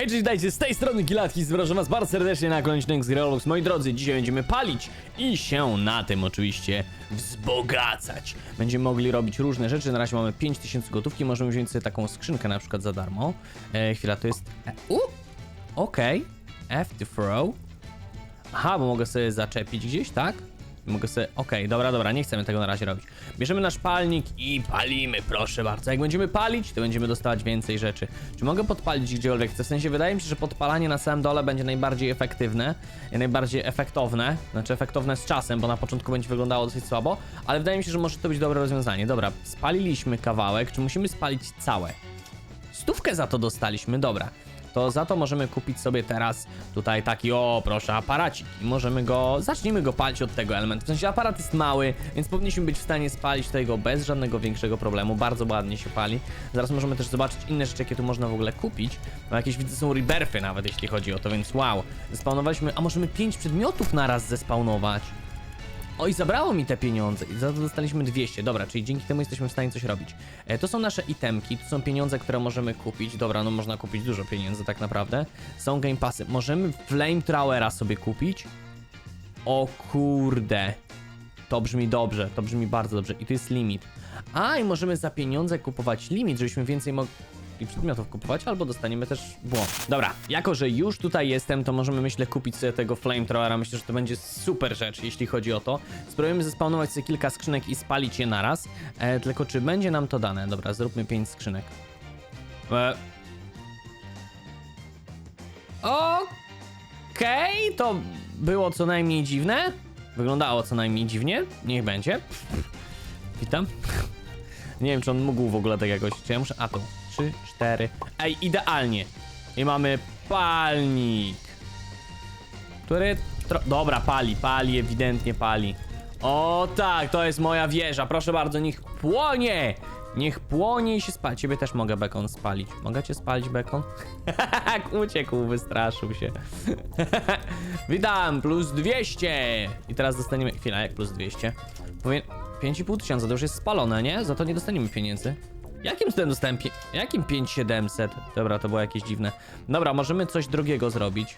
Hej, cześć, dajcie, z tej strony Gilatki, zapraszam was bardzo serdecznie na kolejny z Grolux. Moi drodzy, dzisiaj będziemy palić i się na tym oczywiście wzbogacać. Będziemy mogli robić różne rzeczy, na razie mamy 5000 gotówki, możemy wziąć sobie taką skrzynkę na przykład za darmo. E, chwila, to jest... E, u! Okej, F to throw. Aha, bo mogę sobie zaczepić gdzieś, tak? Mogę sobie. Okej, dobra, dobra, nie chcemy tego na razie robić. Bierzemy nasz palnik i palimy, proszę bardzo. Jak będziemy palić, to będziemy dostawać więcej rzeczy. Czy mogę podpalić gdziekolwiek? W sensie wydaje mi się, że podpalanie na samym dole będzie najbardziej efektywne, najbardziej efektowne. Znaczy efektowne z czasem, bo na początku będzie wyglądało dosyć słabo, ale wydaje mi się, że może to być dobre rozwiązanie. Dobra, spaliliśmy kawałek, czy musimy spalić całe? Stówkę za to dostaliśmy, dobra. To za to możemy kupić sobie teraz tutaj taki, o proszę, aparacik. I możemy go, zacznijmy go palić od tego elementu. W sensie aparat jest mały, więc powinniśmy być w stanie spalić tutaj go bez żadnego większego problemu. Bardzo ładnie się pali. Zaraz możemy też zobaczyć inne rzeczy, jakie tu można w ogóle kupić. No jakieś widzę są rebirthy nawet, jeśli chodzi o to, więc wow. Zespawnowaliśmy, a możemy 5 przedmiotów naraz zespawnować. Oj, zabrało mi te pieniądze i za to dostaliśmy 200. Dobra, czyli dzięki temu jesteśmy w stanie coś robić. E, to są nasze itemki, to są pieniądze, które możemy kupić. Dobra, no można kupić dużo pieniędzy tak naprawdę. Są game passy. Możemy flamethrowera sobie kupić. O kurde. To brzmi dobrze, to brzmi bardzo dobrze. I to jest limit. A, i możemy za pieniądze kupować limit, żebyśmy więcej mogli przedmiotów kupować, albo dostaniemy też błąd. Dobra, jako że już tutaj jestem, to możemy, myślę, kupić sobie tego flamethrowera. Myślę, że to będzie super rzecz, jeśli chodzi o to. Spróbujemy zespawnować sobie kilka skrzynek i spalić je naraz. E, tylko czy będzie nam to dane? Dobra, zróbmy 5 skrzynek. E... Okej, to było co najmniej dziwne. Wyglądało co najmniej dziwnie. Niech będzie. Witam. Nie wiem, czy on mógł w ogóle tak jakoś. Czy ja muszę. A tu. Trzy, cztery. Ej, idealnie. I mamy palnik. Który. Dobra, pali, pali, ewidentnie pali. O tak, to jest moja wieża. Proszę bardzo, niech płonie. Niech płonie i się spali. Ciebie też mogę bekon spalić. Mogę cię spalić, bekon? Uciekł, wystraszył się. Witam, plus 200. I teraz dostaniemy. Chwila, jak plus 200? Powiem. 5,5 tysiąca, to już jest spalone, nie? Za to nie dostaniemy pieniędzy. Jakim cudem dostałem pie... Jakim 5700? Dobra, to było jakieś dziwne. Dobra, możemy coś drugiego zrobić.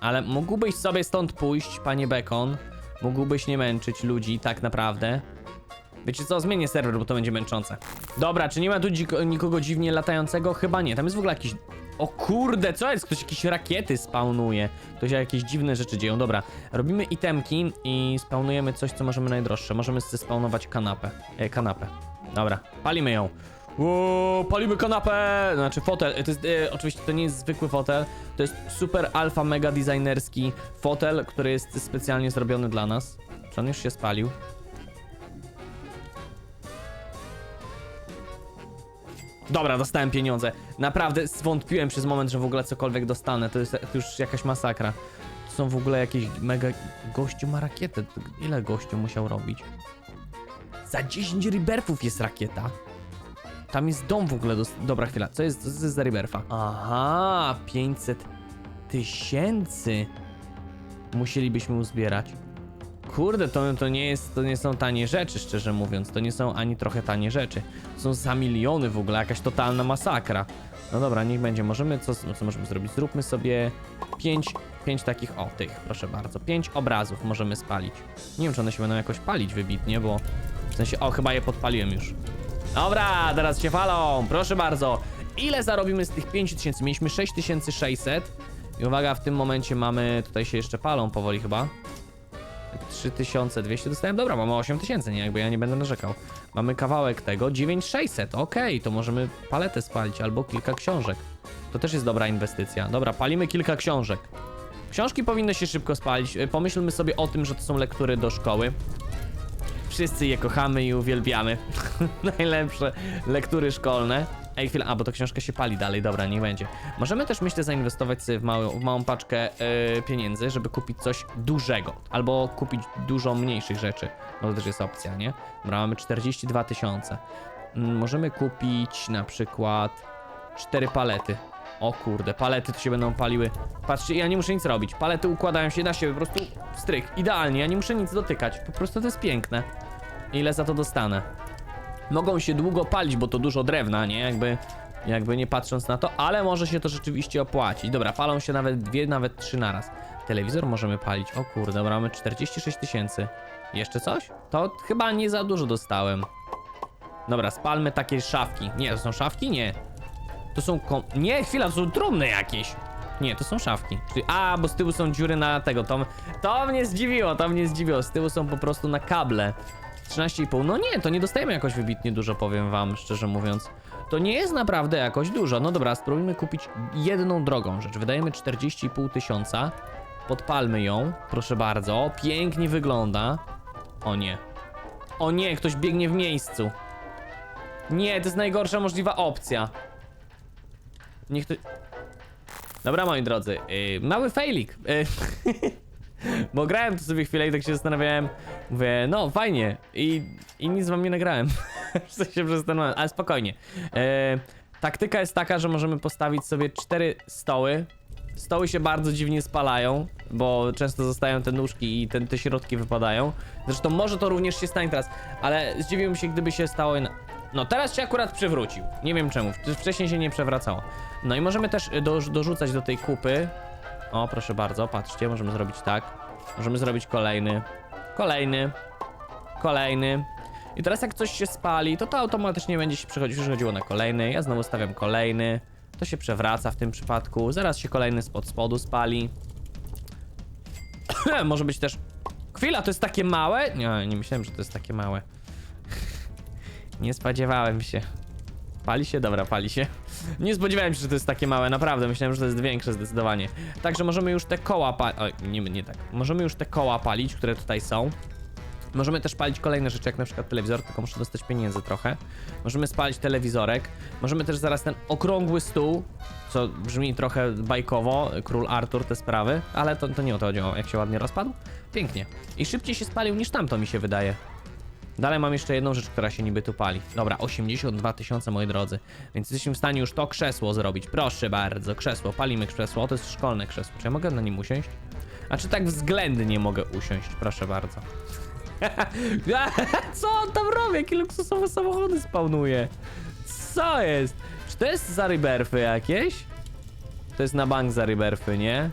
Ale mógłbyś sobie stąd pójść, panie Bekon. Mógłbyś nie męczyć ludzi, tak naprawdę. Wiecie co, zmienię serwer, bo to będzie męczące. Dobra, czy nie ma tu nikogo dziwnie latającego? Chyba nie, tam jest w ogóle jakiś... O kurde, co jest? Ktoś jakieś rakiety spawnuje. Ktoś jakieś dziwne rzeczy dzieją. Dobra, robimy itemki i spawnujemy coś, co możemy najdroższe. Możemy zespawnować kanapę. E, kanapę. Dobra, palimy ją. Ło, palimy kanapę! Znaczy fotel, to jest, e, oczywiście to nie jest zwykły fotel, to jest super alfa mega designerski fotel, który jest specjalnie zrobiony dla nas. Czy on już się spalił? Dobra, dostałem pieniądze. Naprawdę zwątpiłem przez moment, że w ogóle cokolwiek dostanę. To jest to już jakaś masakra. To są w ogóle jakieś mega... Gościu ma rakietę. Ile gościu musiał robić? Za 10 rebirthów jest rakieta. Tam jest dom w ogóle. Dos... Dobra, chwila. Co jest, co jest za rebirtha? Aha, 500 tysięcy musielibyśmy uzbierać. Kurde, to, to nie jest, to nie są tanie rzeczy, szczerze mówiąc. To nie są ani trochę tanie rzeczy. To są za miliony w ogóle, jakaś totalna masakra. No dobra, niech będzie. Możemy, co, co możemy zrobić? Zróbmy sobie pięć, pięć takich, o, tych, proszę bardzo. Pięć obrazów możemy spalić. Nie wiem, czy one się będą jakoś palić wybitnie, bo sensie, o, chyba je podpaliłem już. Dobra, teraz się falą, proszę bardzo. Ile zarobimy z tych 5000? Mieliśmy 6600. I uwaga, w tym momencie mamy, tutaj się jeszcze palą powoli chyba. 3200 dostałem, dobra, mamy 8000, nie, jakby ja nie będę narzekał. Mamy kawałek tego, 9600, okej, to możemy paletę spalić albo kilka książek. To też jest dobra inwestycja. Dobra, palimy kilka książek. Książki powinny się szybko spalić. Y, Pomyślmy sobie o tym, że to są lektury do szkoły. Wszyscy je kochamy i uwielbiamy. Najlepsze lektury szkolne. Ej, chwila, a bo to książka się pali dalej, dobra, niech będzie. Możemy też, myślę, zainwestować sobie w, mały, w małą paczkę yy, pieniędzy, żeby kupić coś dużego. Albo kupić dużo mniejszych rzeczy. No to też jest opcja, nie? Dobra, mamy 42 tysiące. Mm, Możemy kupić na przykład cztery palety. O kurde, palety to się będą paliły. Patrzcie, ja nie muszę nic robić. Palety układają się na siebie, po prostu stryk. Idealnie, ja nie muszę nic dotykać. Po prostu to jest piękne. Ile za to dostanę? Mogą się długo palić, bo to dużo drewna, nie? Jakby Jakby nie patrząc na to, ale może się to rzeczywiście opłacić. Dobra, palą się nawet dwie, nawet trzy naraz. Telewizor możemy palić. O kurde, dobra, mamy 46 tysięcy. Jeszcze coś? To chyba nie za dużo dostałem. Dobra, spalmy takie szafki. Nie, to są szafki? Nie. To są kom... Nie, chwila, to są trumny jakieś. Nie, to są szafki. Czyli, a, bo z tyłu są dziury na tego. To, to mnie zdziwiło, to mnie zdziwiło. Z tyłu są po prostu na kable. 13,5. No nie, to nie dostajemy jakoś wybitnie dużo, powiem wam, szczerze mówiąc. To nie jest naprawdę jakoś dużo. No dobra, spróbujmy kupić jedną drogą rzecz. Wydajemy 40,5 tysiąca. Podpalmy ją, proszę bardzo. Pięknie wygląda. O nie. O nie, ktoś biegnie w miejscu. Nie, to jest najgorsza możliwa opcja. Niech to... Dobra, moi drodzy, yy, mały failik. Yy, bo grałem tu sobie chwilę i tak się zastanawiałem. Mówię, no fajnie. I, i nic wam nie nagrałem. w ten moment, ale spokojnie. Yy, taktyka jest taka, że możemy postawić sobie cztery stoły. Stoły się bardzo dziwnie spalają, bo często zostają te nóżki i te, środki wypadają. Zresztą może to również się stanie teraz, ale zdziwiłbym się, gdyby się stało. No teraz się akurat przewrócił. Nie wiem czemu. Wcześniej się nie przewracało. No i możemy też y, do, dorzucać do tej kupy. O, proszę bardzo, patrzcie, możemy zrobić tak. Możemy zrobić kolejny. Kolejny. Kolejny. I teraz jak coś się spali, to to automatycznie będzie się przechodzi- przechodziło na kolejny. Ja znowu stawiam kolejny. To się przewraca w tym przypadku. Zaraz się kolejny spod spodu spali. Może być też... Chwila, to jest takie małe? Nie, nie myślałem, że to jest takie małe. Nie spodziewałem się. Pali się? Dobra, pali się. Nie spodziewałem się, że to jest takie małe, naprawdę. Myślałem, że to jest większe zdecydowanie. Także możemy już te koła palić. Oj, nie, nie tak. Możemy już te koła palić, które tutaj są. Możemy też palić kolejne rzeczy, jak na przykład telewizor, tylko muszę dostać pieniędzy trochę. Możemy spalić telewizorek. Możemy też zaraz ten okrągły stół, co brzmi trochę bajkowo, król Artur, te sprawy, ale to, to nie o to chodziło, jak się ładnie rozpadł. Pięknie. I szybciej się spalił niż tamto, mi się wydaje. Dalej mam jeszcze jedną rzecz, która się niby tu pali. Dobra, 82 tysiące, moi drodzy. Więc jesteśmy w stanie już to krzesło zrobić. Proszę bardzo, krzesło. Palimy krzesło. To jest szkolne krzesło. Czy ja mogę na nim usiąść? A czy tak względnie mogę usiąść? Proszę bardzo. Co on tam robi? Jakie luksusowe samochody spawnuje? Co jest? Czy to jest za jakieś? To jest na bank za nie?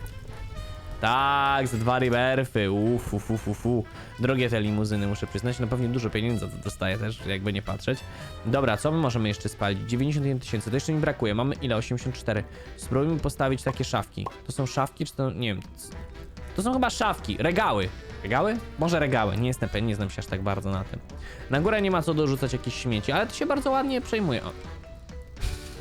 Tak, za dwa riberfy. Uf, uf, uf, uf, uf. Drogie te limuzyny, muszę przyznać. No pewnie dużo pieniędzy za to dostaję też, jakby nie patrzeć. Dobra, co my możemy jeszcze spalić? 91 tysięcy, to jeszcze mi brakuje. Mamy ile? 84. Spróbujmy postawić takie szafki. To są szafki, czy to... nie wiem. To są chyba szafki, regały. Regały? Może regały, nie jestem pewien, nie znam się aż tak bardzo na tym. Na górę nie ma co dorzucać jakieś śmieci, ale to się bardzo ładnie przejmuje.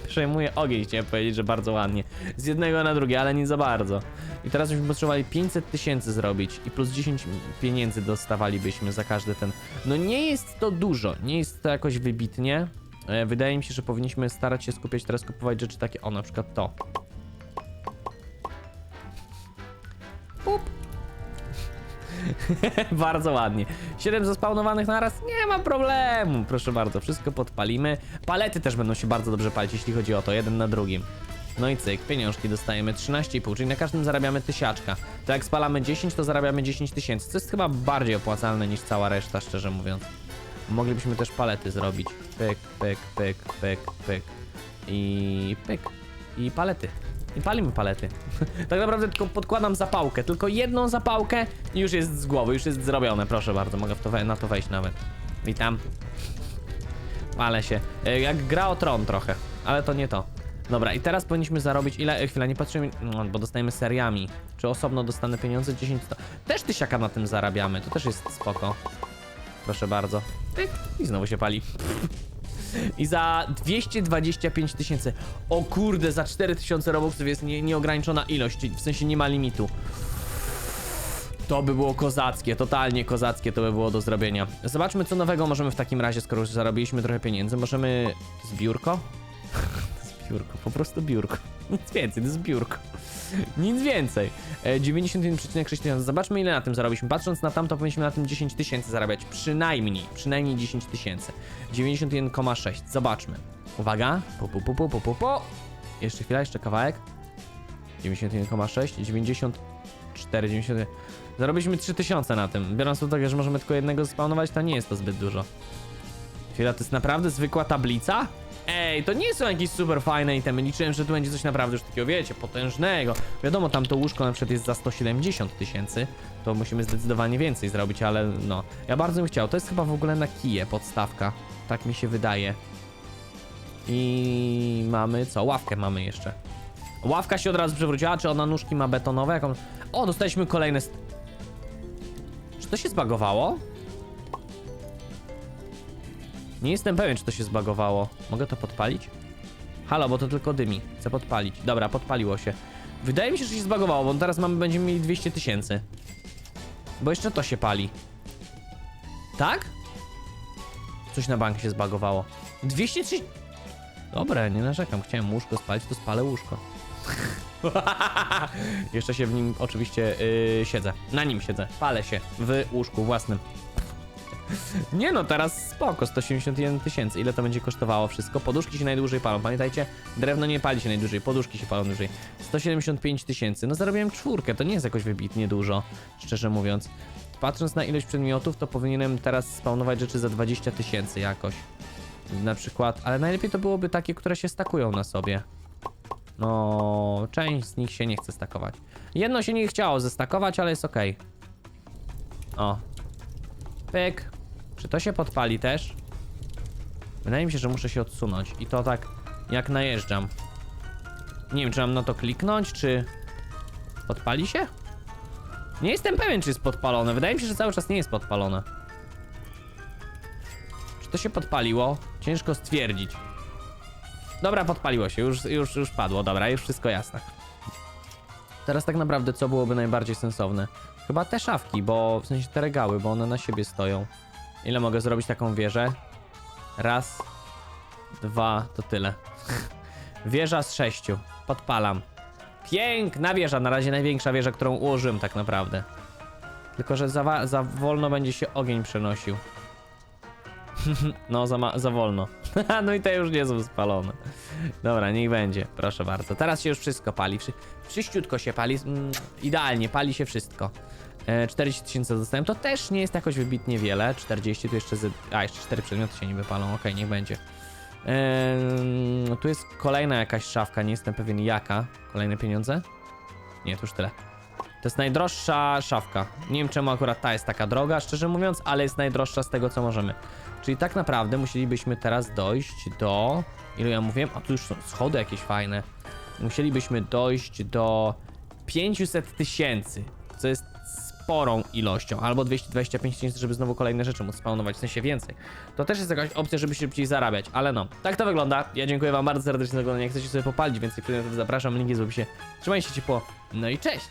Przejmuje ogień, chciałem powiedzieć, że bardzo ładnie. Z jednego na drugie, ale nie za bardzo. I teraz byśmy potrzebowali 500 tysięcy zrobić i plus 10 pieniędzy dostawalibyśmy za każdy ten. No nie jest to dużo, nie jest to jakoś wybitnie. E, Wydaje mi się, że powinniśmy starać się skupiać teraz kupować rzeczy takie, o na przykład to. Pup. bardzo ładnie. 7 zaspawnowanych naraz? Nie ma problemu. Proszę bardzo, wszystko podpalimy. Palety też będą się bardzo dobrze palić, jeśli chodzi o to, jeden na drugim. No i cyk, pieniążki dostajemy 13,5, czyli na każdym zarabiamy tysiaczka. To jak spalamy 10, to zarabiamy 10 tysięcy, co jest chyba bardziej opłacalne niż cała reszta, szczerze mówiąc. Moglibyśmy też palety zrobić. Pyk, pyk, pyk, pyk, pyk. I pyk. I palety. I palimy palety. tak naprawdę tylko podkładam zapałkę. Tylko jedną zapałkę i już jest z głowy, już jest zrobione. Proszę bardzo, mogę to na to wejść nawet. Witam. Ale się. E, Jak gra o tron trochę, ale to nie to. Dobra, i teraz powinniśmy zarobić ile? E, Chwila, nie patrzymy, no, bo dostajemy seriami. Czy osobno dostanę pieniądze? 10 to... Też tysiaka na tym zarabiamy, to też jest spoko. Proszę bardzo. I znowu się pali. I za 225 tysięcy. O kurde, za 4000 robuxów jest nie, nieograniczona ilość, w sensie nie ma limitu. To by było kozackie, totalnie kozackie to by było do zrobienia. Zobaczmy co nowego możemy w takim razie, skoro już zarobiliśmy trochę pieniędzy. Możemy... Zbiórko? Zbiórko, po prostu biurko. Nic więcej, to jest biurko. Nic więcej. E, 91,6 tysiąca. Zobaczmy ile na tym zarobiliśmy. Patrząc na tamto powinniśmy na tym 10 tysięcy zarabiać. Przynajmniej, przynajmniej 10 tysięcy. 91,6. Zobaczmy. Uwaga. Pu, pu, pu, pu, pu, pu, pu. Jeszcze chwila, jeszcze kawałek. 91,6, 94, 90. Zarobiliśmy 3000 na tym. Biorąc pod uwagę, że możemy tylko jednego spawnować, to nie jest to zbyt dużo. Chwila, to jest naprawdę zwykła tablica? Ej, to nie są jakieś super fajne itemy. Liczyłem, że tu będzie coś naprawdę już takiego, wiecie, potężnego. Wiadomo, tam to łóżko na przykład jest za 170 tysięcy. To musimy zdecydowanie więcej zrobić, ale no. Ja bardzo bym chciał. To jest chyba w ogóle na kije podstawka. Tak mi się wydaje. I mamy co? Ławkę mamy jeszcze. Ławka się od razu przewróciła. Czy ona nóżki ma betonowe? Jaką... O, dostaliśmy kolejne. Czy to się zbagowało? Nie jestem pewien, czy to się zbagowało. Mogę to podpalić? Halo, bo to tylko dymi. Chcę podpalić. Dobra, podpaliło się. Wydaje mi się, że się zbagowało, bo teraz mamy, będziemy mieli 200 tysięcy. Bo jeszcze to się pali. Tak? Coś na bank się zbagowało. 203... Dobre, nie narzekam. Chciałem łóżko spalić, to spalę łóżko. Jeszcze się w nim oczywiście yy, siedzę. Na nim siedzę. Palę się w łóżku własnym. Nie no, teraz spoko, 181 tysięcy. Ile to będzie kosztowało wszystko? Poduszki się najdłużej palą. Pamiętajcie, drewno nie pali się najdłużej, poduszki się palą dłużej. 175 tysięcy. No zarobiłem czwórkę, to nie jest jakoś wybitnie dużo, szczerze mówiąc. Patrząc na ilość przedmiotów, to powinienem teraz spawnować rzeczy za 20 tysięcy jakoś. Na przykład, ale najlepiej to byłoby takie, które się stakują na sobie. No, część z nich się nie chce stakować. Jedno się nie chciało zestakować, ale jest ok. O. Pyk. Czy to się podpali też? Wydaje mi się, że muszę się odsunąć. I to tak, jak najeżdżam. Nie wiem, czy mam na to kliknąć, czy... Podpali się? Nie jestem pewien, czy jest podpalone. Wydaje mi się, że cały czas nie jest podpalone. Czy to się podpaliło? Ciężko stwierdzić. Dobra, podpaliło się, już, już, już padło, dobra, już wszystko jasne. Teraz tak naprawdę co byłoby najbardziej sensowne? Chyba te szafki, bo w sensie te regały, bo one na siebie stoją. Ile mogę zrobić taką wieżę? Raz, dwa, to tyle. Wieża z sześciu. Podpalam. Piękna wieża, na razie największa wieża, którą ułożyłem tak naprawdę. Tylko, że za, za wolno będzie się ogień przenosił. no, za, za wolno. no i te już nie są spalone. Dobra, niech będzie, proszę bardzo. Teraz się już wszystko pali. Wszy- Wszyściutko się pali. Mm, idealnie, pali się wszystko. E, 40 tysięcy dostałem. To też nie jest jakoś wybitnie wiele. 40 tu jeszcze. Z... A, jeszcze 4 przedmioty się nie wypalą. Okej, niech będzie. Tu jest kolejna jakaś szafka, nie jestem pewien jaka. Kolejne pieniądze? Nie, to już tyle. To jest najdroższa szafka. Nie wiem czemu akurat ta jest taka droga, szczerze mówiąc, ale jest najdroższa z tego co możemy. Czyli tak naprawdę musielibyśmy teraz dojść do... Ile ja mówiłem? A tu już są schody jakieś fajne. Musielibyśmy dojść do 500 tysięcy, co jest sporą ilością, albo 225 tysięcy, żeby znowu kolejne rzeczy móc spawnować, w sensie więcej. To też jest jakaś opcja, żeby szybciej zarabiać, ale no, tak to wygląda. Ja dziękuję wam bardzo serdecznie za oglądanie, jak chcecie sobie popalić więcej przedmiotów, zapraszam, link jest w opisie. Trzymajcie się ciepło, no i cześć!